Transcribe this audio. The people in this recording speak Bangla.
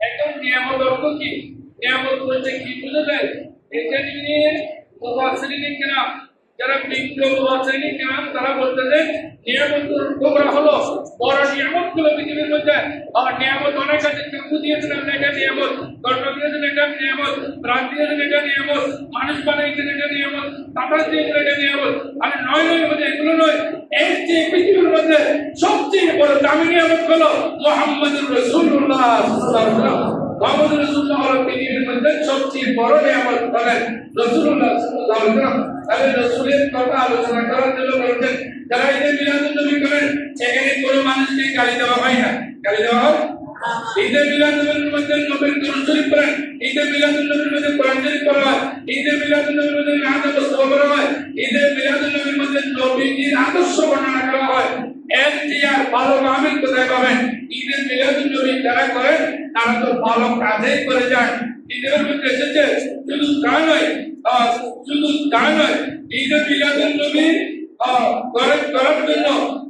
এখন নিয়ামত অর্থ কি? নিয়ামত বলতে কি বুঝা যায় এটা নিয়ে মুফাসসিরিন কিরাম, যারা বিজ্ঞ মুফাসসিরিন কিরাম, তারা বলতেছে নিয়ামতুল কুবরা হলো বড় নিয়ামতগুলো পৃথিবীর মধ্যে। আর নিয়ামত অনেক আছে চক্ষু দিয়েছেন আপনি এটা নিয়ামত কর্ণ দিয়েছেন এটা নিয়ামত, প্রাণ দিয়েছেন এটা নিয়ামত, মানুষ বানাইছেন এটা নিয়ামত বাতাস দিয়েছেন এটা নিয়ামত। আর নয় নয় মধ্যে এগুলো নয় এই যে পৃথিবীর মধ্যে সবচেয়ে বড় নিয়ামত হলো মোহাম্মদুর রসুল্লাহ মোহাম্মদ রসুল্লাহ হলো পৃথিবীর মধ্যে সবচেয়ে বড় নিয়ামত হলেন রসুল্লাহ এই যে করেন, সেখানে হয় না। গালি দেওয়া হয়? ঈদে নবীর মধ্যে হয়। ঈদে মিলাদুন নবীর মধ্যে নবীজির আদর্শ বর্ণনা করা হয় এর চেয়ে আর ভালো আমিল কোথায় পাবেন? ঈদে মিলাদুন নবী যারা করেন, তারা তো ভালো কাজেই করে যান ঈদের মধ্যে এসেছে, শুধু তা নয় শুধু তা নয় ঈদে মিলাদুন